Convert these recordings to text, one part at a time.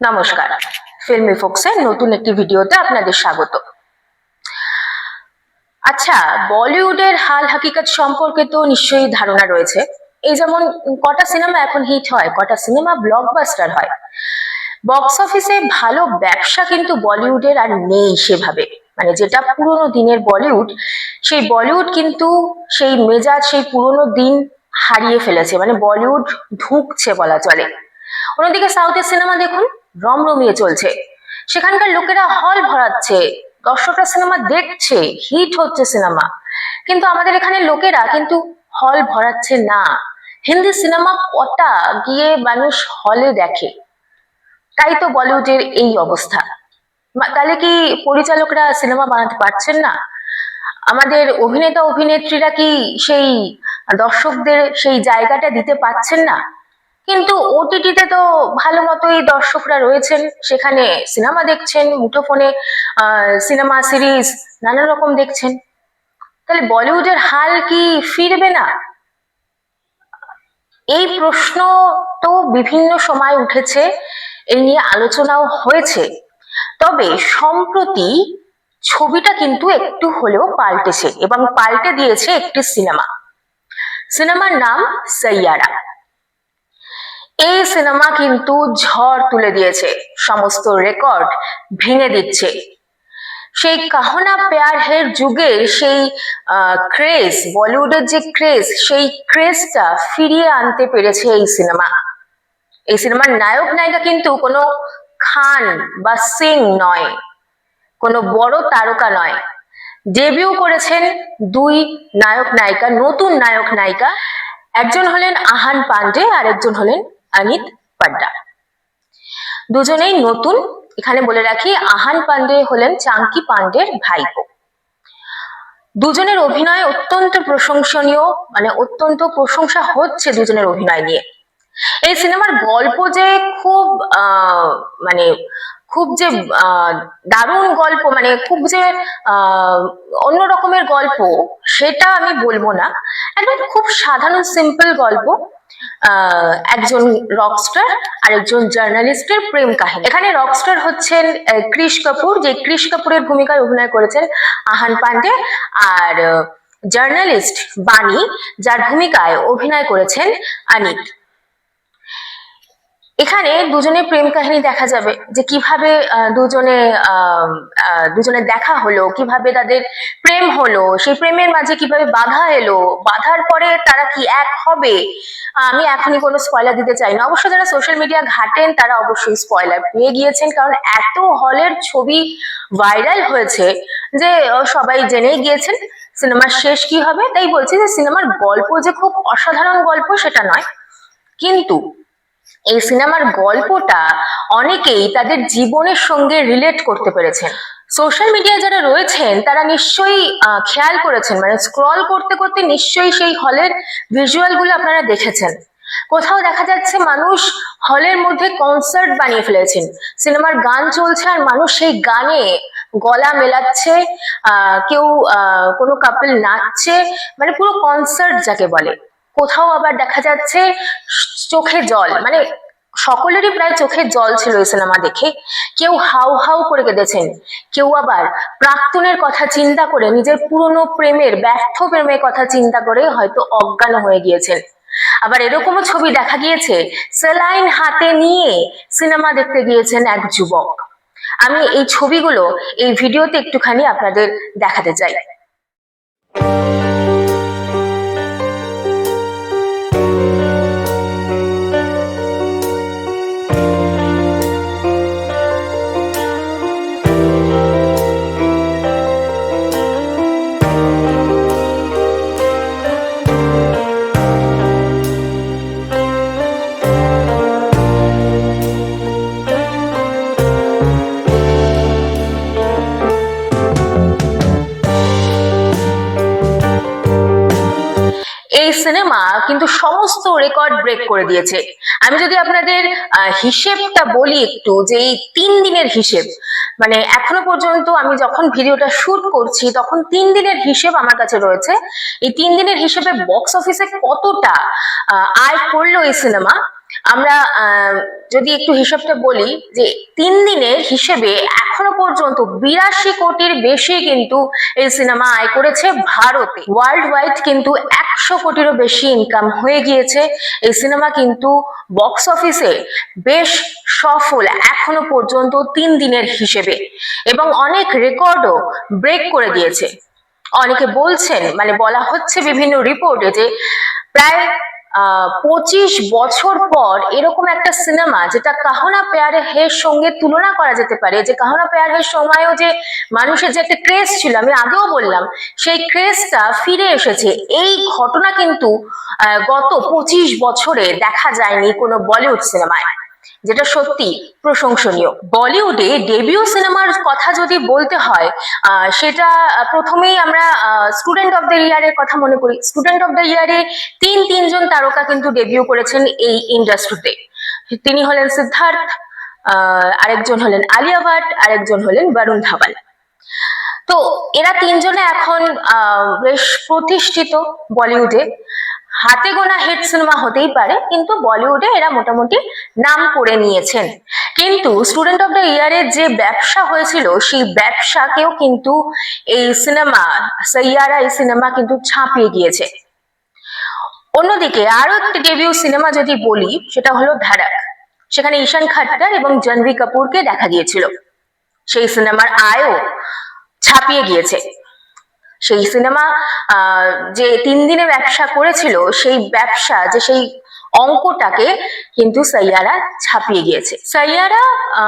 নমস্কার। ফিল্মি ফোক্সের নতুন একটি ভিডিওতে আপনাদের স্বাগত। আচ্ছা বলিউডের হাল হাকিকত সম্পর্কে তো নিশ্চয়ই ধারণা রয়েছে। এই যেমন কটা সিনেমা এখন হিট হয়, কটা সিনেমা ব্লকবাস্টার হয়। বক্স অফিসে ভালো ব্যবসা কিন্তু বলিউডের আর নেই সেভাবে। মানে যেটা পুরোনো দিনের বলিউড, সেই বলিউড কিন্তু সেই মেজাজ, সেই পুরোনো দিন হারিয়ে ফেলেছে। মানে বলিউড ঢুকছে বলা চলে। অন্যদিকে সাউথের সিনেমা দেখুন রমরমিয়ে চলছে। সেখানকার লোকেরা হল ভরাচ্ছে, দর্শকরা সিনেমা দেখছে হিট হচ্ছে সিনেমা কিন্তু আমাদের এখানে লোকেরা কিন্তু হল ভরাচ্ছে না। হিন্দি সিনেমা কটা গিয়ে মানুষ হলে দেখে? তাই তো বলিউডের এই অবস্থা। তাহলে কি পরিচালকরা সিনেমা বানাতে পারছেন না? আমাদের অভিনেতা অভিনেত্রীরা কি সেই দর্শকদের সেই জায়গাটা দিতে পারছেন না? কিন্তু ওটিটিতে তো ভালো মতোই দর্শকরা রয়েছেন। সেখানে সিনেমা দেখছেন, মুঠোফোনে সিনেমা সিরিজ নানা রকম দেখছেন। তাহলে বলিউডের হাল কি ফিরবে না? এই প্রশ্ন তো বিভিন্ন সময় উঠেছে এই নিয়ে আলোচনাও হয়েছে। তবে সম্প্রতি ছবিটা কিন্তু একটু হলেও পাল্টেছে এবং পাল্টে দিয়েছে একটি সিনেমা। সিনেমার নাম সৈয়ারা এই সিনেমা কিন্তু ঝড় তুলে দিয়েছে। সমস্ত রেকর্ড ভেঙে দিচ্ছে। সেই কাহনা প্যার হের যুগের সেই ক্রেজ বলিউডের যে ক্রেজ সেই ক্রেজটা ফিরিয়ে আনতে পেরেছে এই সিনেমা। এই সিনেমার নায়ক নায়িকা কিন্তু কোনো খান বা সিং নয়, কোনো বড় তারকা নয়। ডেবিউ করেছেন দুই নায়ক নায়িকা, নতুন নায়ক নায়িকা। একজন হলেন আহান পান্ডে আর একজন হলেন অনিত পাড্ডা। দুজনেই নতুন, এখানে বলে রাখি, আহান পান্ডে হলেন চাঙ্কি পান্ডের ভাইপো। দুজনের অভিনয় অত্যন্ত প্রশংসনীয় মানে অত্যন্ত প্রশংসা হচ্ছে দুজনের অভিনয় নিয়ে। এই সিনেমার গল্প যে খুব মানে খুব যে আহ, দারুণ গল্প মানে খুব যে আহ, অন্য রকমের গল্প সেটা আমি বলব না। একদম খুব সাধারণ সিম্পল গল্প একজন রকস্টার আর একজন জার্নালিস্টের প্রেম কাহিনী। এখানে রকস্টার হচ্ছেন কৃষ কাপুর যে কৃষ কাপুরের ভূমিকায় অভিনয় করেছেন আহান পান্ডে আর জার্নালিস্ট বাণী যার ভূমিকায় অভিনয় করেছেন অনিত এখানে দুজনের প্রেম কাহিনী দেখা যাবে যে কীভাবে দুজনে দুজনে দেখা হলো, কীভাবে তাদের প্রেম হলো, সেই প্রেমের মাঝে কীভাবে বাধা এলো, বাধার পরে তারা কি এক হবে, আমি এখনই কোনো স্পয়লার দিতে চাই না। অবশ্য যারা সোশ্যাল মিডিয়া ঘাটেন, তারা অবশ্যই স্পয়লার পেয়ে গিয়েছেন, কারণ এত হলের ছবি ভাইরাল হয়েছে যে সবাই জেনেই গিয়েছেন সিনেমার শেষ কি হবে। তাই বলছি যে, সিনেমার গল্প যে খুব অসাধারণ গল্প, সেটা নয়। কিন্তু এই সিনেমার গল্পটা অনেকেই তাদের জীবনের সঙ্গে রিলেট করতে পেরেছেন। সোশ্যাল মিডিয়ায় যারা রয়েছেন, তারা নিশ্চয়ই খেয়াল করেছেন মানে স্ক্রল করতে করতে নিশ্চয়ই সেই হলের ভিজুয়ালগুলো আপনারা দেখেছেন। কোথাও দেখা যাচ্ছে মানুষ হলের মধ্যে কনসার্ট বানিয়ে ফেলেছেন। সিনেমার গান চলছে আর মানুষ সেই গানে গলা মেলাচ্ছে কেউ কোনো কাপল নাচছে মানে পুরো কনসার্ট যাকে বলে। কোথাও আবার দেখা যাচ্ছে চোখে জল। মানে সকলেরই প্রায় চোখে জল ছিল এই সিনেমা দেখে। কেউ হাউ হাউ করে কেঁদেছেন কেউ আবার প্রাক্তনের কথা চিন্তা করে নিজের পুরনো প্রেমের ব্যর্থ প্রেমের কথা চিন্তা করে হয়তো অজ্ঞান হয়ে গিয়েছেন। আবার এরকমও ছবি দেখা গিয়েছে সেলাইন হাতে নিয়ে সিনেমা দেখতে গিয়েছেন এক যুবক। আমি এই ছবিগুলো এই ভিডিওতে একটুখানি আপনাদের দেখাতে চাই। সিনেমা কিন্তু সমস্ত রেকর্ড ব্রেক করে দিয়েছে। আমি যদি আপনাদের হিসেবটা বলি একটু যে এই তিন দিনের হিসেব মানে এখনও পর্যন্ত আমি যখন ভিডিওটা শুট করছি তখন তিন দিনের হিসেব আমার কাছে রয়েছে। এই তিন দিনের হিসেবে বক্স অফিসে কতটা আয় করল এই সিনেমা? আমরা যদি একটু হিসাবটা বলি যে তিন দিনের হিসেবে এখনও পর্যন্ত বিরাশি কোটির বেশি কিন্তু এই সিনেমা আয় করেছে ভারতে। ওয়ার্ল্ড ওয়াইড কিন্তু একশো কোটিরও বেশি ইনকাম হয়ে গিয়েছে। এই সিনেমা কিন্তু বক্স অফিসে বেশ সফল এখনও পর্যন্ত তিন দিনের হিসেবে। এবং অনেক রেকর্ডও ব্রেক করে দিয়েছে। অনেকে বলছেন মানে বলা হচ্ছে বিভিন্ন রিপোর্টে যে প্রায় পঁচিশ বছর পর এরকম একটা সিনেমা যেটা কাহনা পেয়ার হের সঙ্গে তুলনা করা যেতে পারে, যে কাহনা পেয়ার হের সময়ও যে মানুষের যে একটা ক্রেজ ছিল, আমি আগেও বললাম, সেই ক্রেজটা ফিরে এসেছে। এই ঘটনা কিন্তু গত পঁচিশ বছরে দেখা যায়নি কোনো বলিউড সিনেমায়। যেটা সত্যি প্রশংসনীয়। বলিউডে ডেবিউ সিনেমার কথা যদি বলতে হয় সেটা প্রথমেই আমরা স্টুডেন্ট অফ দ্য ইয়ারের কথা মনে করি। স্টুডেন্ট অফ দ্য ইয়ারে তিন, তিনজন তারকা কিন্তু ডেবিউ করেছেন এই ইন্ডাস্ট্রিতে তিনি হলেন সিদ্ধার্থ আরেকজন হলেন আলিয়া ভাট, আরেকজন হলেন বরুণ ধাওয়াল তো এরা তিনজনে এখন বেশ প্রতিষ্ঠিত বলিউডে। হাতে গোনা হিট সিনেমা হতেই পারে, কিন্তু বলিউডে এরা মোটামুটি নাম করে নিয়েছেন। কিন্তু স্টুডেন্ট অফ দ্য ইয়ারের যে ব্যবসা হয়েছিল, সেই ব্যবসাকেও কিন্তু এই সিনেমা সৈয়ারা এই সিনেমা কিন্তু ছাপিয়ে গিয়েছে। অন্যদিকে আরও একটি ডেবিউ সিনেমা যদি বলি, সেটা হলো ধারাক। সেখানে ঈশান খাট্টার এবং জাহ্নবী কাপুরকে দেখা গিয়েছিল। সেই সিনেমার আয়ও ছাপিয়ে গিয়েছে। সেই সিনেমা যে তিন দিনে ব্যবসা করেছিল, সেই ব্যবসা, যে সেই অঙ্কটাকে কিন্তু সাইয়ারা ছাপিয়ে গিয়েছে। সাইয়ারা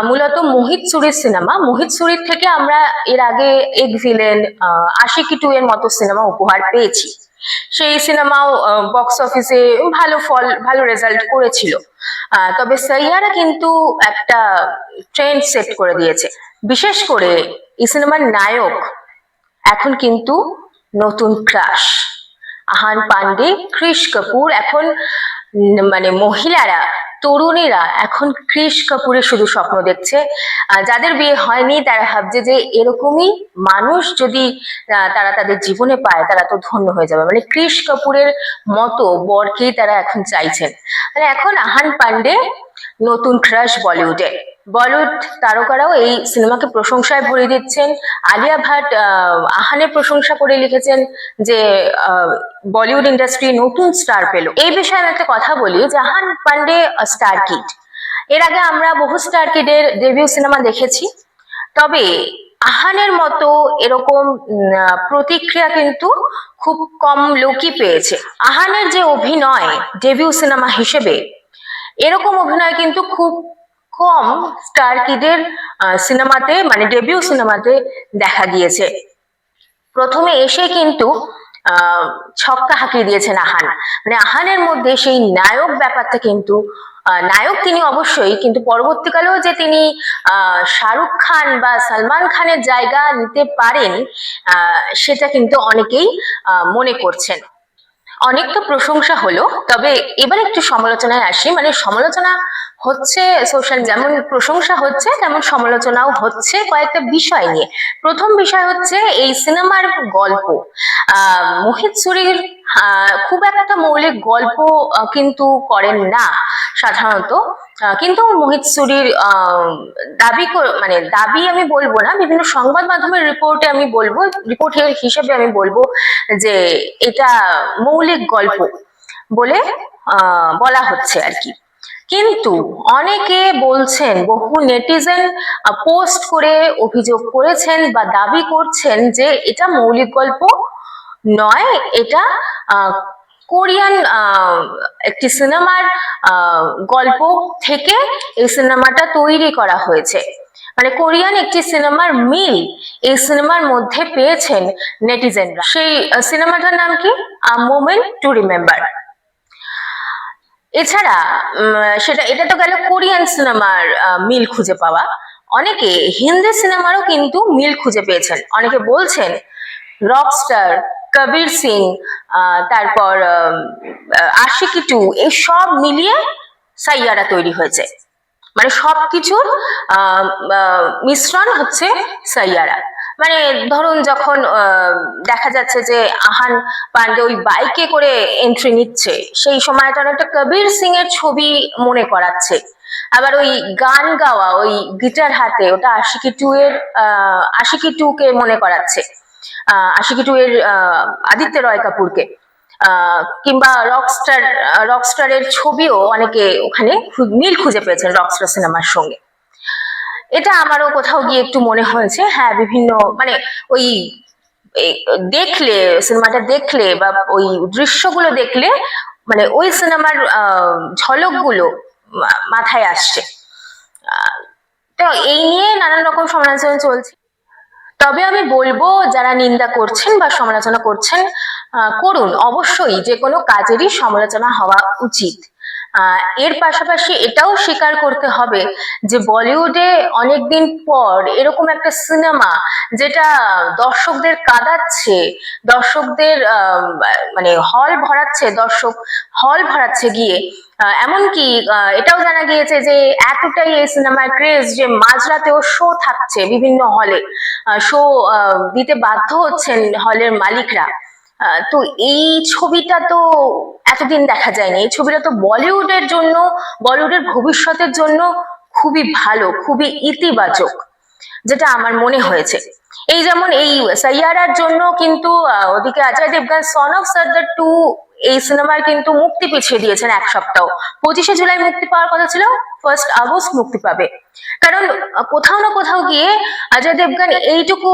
মূলত মোহিত সুরির সিনেমা। মোহিত সুরির থেকে আমরা এর আগে এক ভিলেন আশিকি টু এর মতো সিনেমা উপহার পেয়েছি। সেই সিনেমাও বক্স অফিসে ভালো ফল, ভালো রেজাল্ট করেছিল। তবে সাইয়ারা কিন্তু একটা ট্রেন্ড সেট করে দিয়েছে। বিশেষ করে এই সিনেমার নায়ক এখন কিন্তু নতুন ক্রাশ আহান পান্ডে ক্রিশ কাপুর, এখন মানে মহিলারা, তরুণীরা এখন ক্রিশ কাপুরের শুধু স্বপ্ন দেখছে। যাদের বিয়ে হয়নি, তারা ভাবছে যে এরকমই মানুষ যদি তারা তাদের জীবনে পায়, তারা তো ধন্য হয়ে যাবে। মানে ক্রিশ কাপুরের মতো বরকেই তারা এখন চাইছেন। মানে এখন আহান পান্ডে নতুন ক্রাশ বলিউডে। বলিউড তারকারাও এই সিনেমাকে প্রশংসায় ভরে দিচ্ছেন। আলিয়া ভাট আহ, আহানের প্রশংসা করে লিখেছেন যে বলিউড ইন্ডাস্ট্রি নতুন স্টার পেল। এই বিষয়ে আমি একটা কথা বলি যে আহান পান্ডে স্টার কিড। এর আগে আমরা বহু স্টার কিডের ডেবিউ সিনেমা দেখেছি। তবে আহানের মতো এরকম প্রতিক্রিয়া কিন্তু খুব কম লোকই পেয়েছে। আহানের যে অভিনয় ডেবিউ সিনেমা হিসেবে এরকম অভিনয় কিন্তু খুব কম স্টার কিডের সিনেমাতে মানে ডেবিউ সিনেমাতে দেখা গিয়েছে। প্রথমে এসে কিন্তু ছক্কা হাঁকিয়ে দিয়েছেন আহান। মানে আহানের মধ্যে সেই নায়ক ব্যাপারটা কিন্তু নায়ক তিনি অবশ্যই, কিন্তু পরবর্তীকালেও যে তিনি শাহরুখ খান বা সালমান খানের জায়গা নিতে পারেন সেটা কিন্তু অনেকেই মনে করছেন। অনেক তো প্রশংসা হলো, তবে এবার একটু সমালোচনায় আসি। মানে সমালোচনা হচ্ছে সোশ্যাল যেমন প্রশংসা হচ্ছে, তেমন সমালোচনাও হচ্ছে কয়েকটা বিষয় নিয়ে। প্রথম বিষয় হচ্ছে এই সিনেমার গল্প। মোহিত সুরির খুব একটা মৌলিক গল্প কিন্তু করেন না। সাধারণত কিন্তু মোহিত সুরির দাবি মানে দাবি আমি বলব না, বিভিন্ন সংবাদ মাধ্যমের রিপোর্টে আমি বলব রিপোর্টের হিসেবে আমি বলব যে এটা মৌলিক গল্প বলে বলা হচ্ছে আর কি। কিন্তু অনেকে বলছেন, বহু নেটিজেন পোস্ট করে অভিযোগ করেছেন বা দাবি করছেন যে এটা মৌলিক গল্প নয়, এটা কোরিয়ান একটি সিনেমার গল্প থেকে এই সিনেমাটা তৈরি করা হয়েছে। মানে কোরিয়ান একটি সিনেমার মিল এই সিনেমার মধ্যে পেয়েছেন নেটিজেনরা। সেই সিনেমাটার নাম কি? Uh, moment to remember. এছাড়া সেটা, এটা তো গেল কোরিয়ান সিনেমার মিল খুঁজে পাওয়া। অনেকে হিন্দি সিনেমারও কিন্তু মিল খুঁজে পেয়েছেন। অনেকে বলছেন রকস্টার কবির সিং তারপর আশিকি টু এই সব মিলিয়ে সাইয়ারা তৈরি হয়েছে। মানে সবকিছুর আহ, আহ, মিশ্রণ হচ্ছে সাইয়ারা। মানে ধরুন যখন দেখা যাচ্ছে যে আহান পান্ডে ওই বাইকে করে এন্ট্রি নিচ্ছে সেই সময়টা অনেকটা কবির সিং এর ছবি মনে করাচ্ছে। আবার ওই গান গাওয়া ওই গিটার হাতে ওটা আশিকি টু এর আশিকি টু কে মনে করাচ্ছে। আশিকি টু এর আদিত্য রয় কাপুরকে। কিংবা রকস্টার রকস্টারের ছবিও অনেকে ওখানে মিল খুঁজে পেয়েছেন রকস্টার সিনেমার সঙ্গে। এটা আমারও কোথাও গিয়ে একটু মনে হয়েছে হ্যাঁ বিভিন্ন মানে ওই দেখলে, সিনেমাটা দেখলে বা ওই দৃশ্যগুলো দেখলে মানে ওই সিনেমার ঝলকগুলো মাথায় আসছে। তো এই নিয়ে নানান রকম সমালোচনা চলছে। তবে আমি বলব, যারা নিন্দা করছেন বা সমালোচনা করছেন করুন। অবশ্যই যে কোনো কাজেরই সমালোচনা হওয়া উচিত। এর পাশাপাশি এটাও স্বীকার করতে হবে যে বলিউডে অনেকদিন পর এরকম একটা সিনেমা যেটা দর্শকদের কাঁদাচ্ছে, দর্শকদের মানে হল ভরাচ্ছে, দর্শক হল ভরাচ্ছে গিয়ে। এমনকি এটাও জানা গিয়েছে যে এতটাই এই সিনেমার ক্রেজ যে মাঝরাতেও শো থাকছে বিভিন্ন হলে শো দিতে বাধ্য হচ্ছেন হলের মালিকরা। তো এই ছবিটা তো এতদিন দেখা যায়নি। এই ছবিটা তো বলিউডের জন্য, বলিউডের ভবিষ্যতের জন্য খুবই ভালো, খুবই ইতিবাচক, যেটা আমার মনে হয়েছে। এই যেমন এই সাইয়ারার জন্য কিন্তু ওদিকে Ajay Devgn son of Sardaar two এই সিনেমার কিন্তু মুক্তি পিছিয়ে দিয়েছেন এক সপ্তাহ। পঁচিশে জুলাই মুক্তি পাওয়ার কথা ছিল। ফার্স্ট আগস্ট মুক্তি পাবে। কারণ কোথাও না কোথাও গিয়ে অজয় দেবগান এইটুকু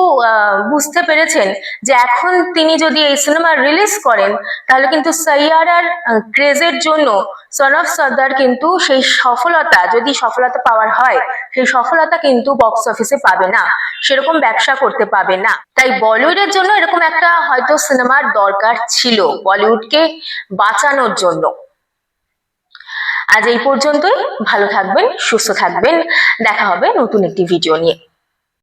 বুঝতে পেরেছেন যে এখন তিনি যদি এই সিনেমা রিলিজ করেন, তাহলে কিন্তু সাইয়ারার ক্রেজের জন্য সন অফ সর্দার কিন্তু সেই সফলতা, যদি সফলতা পাওয়ার হয়, সেই সফলতা কিন্তু বক্স অফিসে পাবে না। সেরকম ব্যবসা করতে পাবে না। তাই বলিউডের জন্য এরকম একটা হয়তো সিনেমার দরকার ছিল, বলিউডকে বাঁচানোর জন্য। আজ এই পর্যন্তই। ভালো থাকবেন সুস্থ থাকবেন। দেখা হবে নতুন একটি ভিডিও নিয়ে।